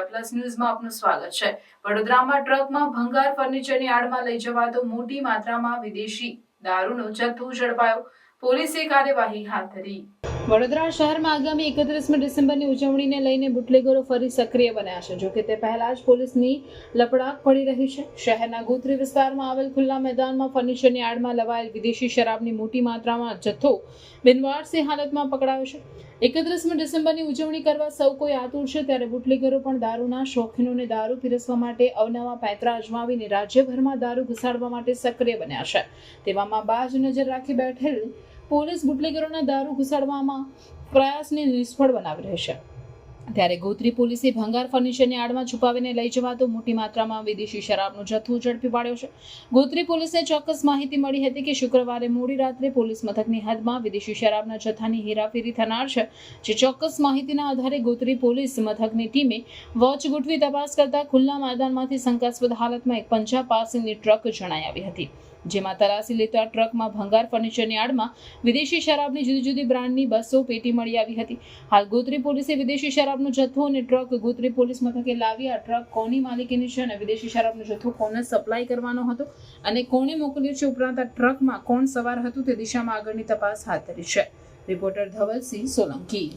India plus ન્યૂઝમાં આપનું સ્વાગત છે. વડોદરામાં ટ્રકમાં ભંગાર ફર્નિચરની આડમાં લઈ જવાતો મોટી માત્રામાં વિદેશી દારૂનો જથ્થો ઝડપાયો. પોલીસે કાર્યવાહી હાથ ધરી. વડોદરા શહેરમાં આગામી એકત્રીસમી ડિસેમ્બરની ઉજવણીને લઈને બુટલેગરો ફરી સક્રિય બન્યા છે. જોકે તે પહેલા જ પોલીસની લપડાક પડી રહી છે. શહેરના ગોત્રી વિસ્તારમાં આવેલ ખુલ્લા મેદાનમાં ફર્નિચરની આડમાં લવાયેલ વિદેશી શરાબની મોટી માત્રામાં જથ્થો બિનવારસી હાલતમાં પકડાયો છે. એકત્રીસમી ડિસેમ્બરની ઉજવણી કરવા સૌ કોઈ આતુર છે ત્યારે બુટલેગરો પણ દારૂના શોખીનોને દારૂ પીરસવા માટે અવનવા પેંતરા અજમાવીને રાજ્યભરમાં દારૂ ઘુસાડવા માટે સક્રિય બન્યા છે. તેવામાં બાજ નજર રાખી બેઠેલ પોલીસ બુટલેગરોના દારૂ ઘુસાડવામાં પ્રયાસને નિષ્ફળ બનાવી રહેશે ત્યારે ગોત્રી પોલીસે ભંગાર ફર્નિચરની આડમાં છુપાવીને લઈ જવાતો મોટી માત્રામાં વિદેશી શરાબનો જથ્થો ઝડપી પાડ્યો છે. ગોત્રી પોલીસને ચોક્કસ માહિતી મળી હતી કે શુક્રવારે મોડી રાત્રે પોલીસ મથકની હદમાં વિદેશી શરાબના જથ્થાની હેરાફેરી થનાર છે, જે ચોક્કસ માહિતીના આધારે ગોત્રી પોલીસ મથકની ટીમે વોચ ગોઠવી તપાસ કરતા ખુલ્લા મેદાનમાંથી શંકાસ્પદ હાલતમાં એક પંજાબ પાસેની ટ્રક જણાઈ આવી હતી, જેમાં તલાસી લેતા ટ્રકમાં ભંગાર ફર્નિચરની આડમાં વિદેશી શરાબની જુદી જુદી બ્રાન્ડની બસો પેટી મળી આવી હતી. હાલ ગોત્રી પોલીસે વિદેશી શરાબનો જથ્થો અને ટ્રક ગોત્રી પોલીસ મથકે લાવી. આ ટ્રક કોની માલિકીની છે અને વિદેશી શરાબનો જથ્થો કોને સપ્લાય કરવાનો હતો અને કોણે મોકલ્યો છે ઉપરાંત આ ટ્રકમાં કોણ સવાર હતું તે દિશામાં આગળની તપાસ હાથ ધરી છે. રિપોર્ટર ધવલસિંહ સોલંકી.